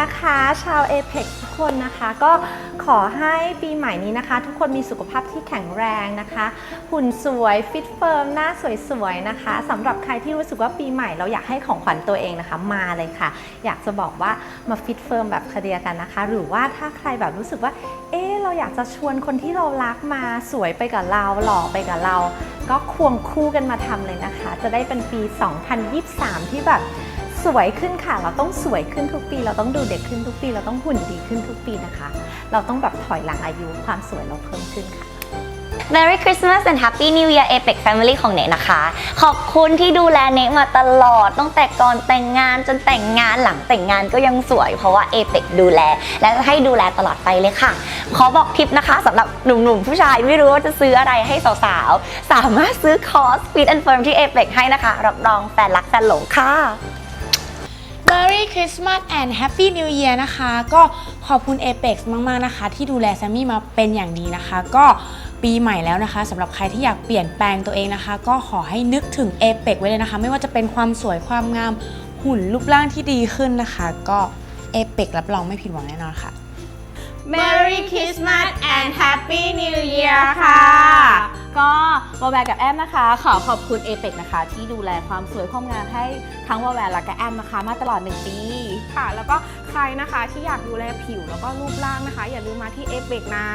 นะคะ ชาว Apex ทุกคนนะคะ ก็ขอให้ปีใหม่นี้นะคะ ทุกคนมีสุขภาพที่แข็งแรงนะคะ หุ่นสวยฟิตเฟิร์มหน้าสวยๆนะคะสำหรับใครที่รู้สึกว่าปีใหม่เราอยากให้ของขวัญตัวเองนะคะ มาเลยค่ะ อยากจะบอกว่ามาฟิตเฟิร์มแบบเคลียร์กันนะคะ หรือว่าถ้าใครแบบรู้สึกว่า เอ๊เราอยากจะชวนคนที่เรารักมาสวยไปกับเรา หล่อไปกับเรา ก็ควงคู่กันมาทำเลยนะคะ จะได้เป็นปี 2023 ที่แบบ สวยขึ้นค่ะ เราต้องสวยขึ้นทุกปี เราต้องดูเด็กขึ้นทุกปี เราต้องหุ่นดีขึ้นทุกปีนะคะ เราต้องแบบถอยหลังอายุความสวยเราเพิ่มขึ้นค่ะ Merry Christmas and Happy New Year Apex Family ของเนนะคะ ขอบคุณที่ดูแลเนมาตลอดตั้งแต่ก่อนแต่งงานจนแต่งงานหลังแต่งงานก็ยังสวย เพราะว่า Apex ดูแล และจะให้ดูแลตลอดไปเลยค่ะ ขอบอกทิปนะคะสำหรับหนุ่มๆ ผู้ชายไม่รู้ว่าจะซื้ออะไรให้สาวๆ สามารถซื้อคอร์ส Fit and Firm ที่ Apex ให้นะคะ รับรองแฟนรักแฟนหลงค่ะ Merry Christmas and Happy New Year นะคะ ก็ขอบคุณ Apex มาก ๆ นะคะ ที่ดูแลแซมมี่มาเป็นอย่างดีนะคะ ก็ปีใหม่แล้วนะคะสำหรับใครที่อยากเปลี่ยนแปลงตัวเองนะคะ ก็ขอให้นึกถึง Apex ไว้เลยนะคะ ไม่ว่าจะเป็นความสวยความงามหุ่นรูปร่างที่ดีขึ้นนะคะ ก็ Apex รับรองไม่ผิดหวังแน่นอนค่ะ Merry Christmas and Happy New Year ค่ะ วาแวร์กับแอมนะคะ ขอขอบคุณเอเปกนะคะ ที่ดูแลความสวยความงามให้ทั้งวาแวร์และก็แอมนะคะ มาตลอด 1 ปี ค่ะ แล้วก็ใครนะคะที่อยากดูแลผิวแล้วก็รูปร่างนะคะ อย่าลืมมาที่เอเปกนะ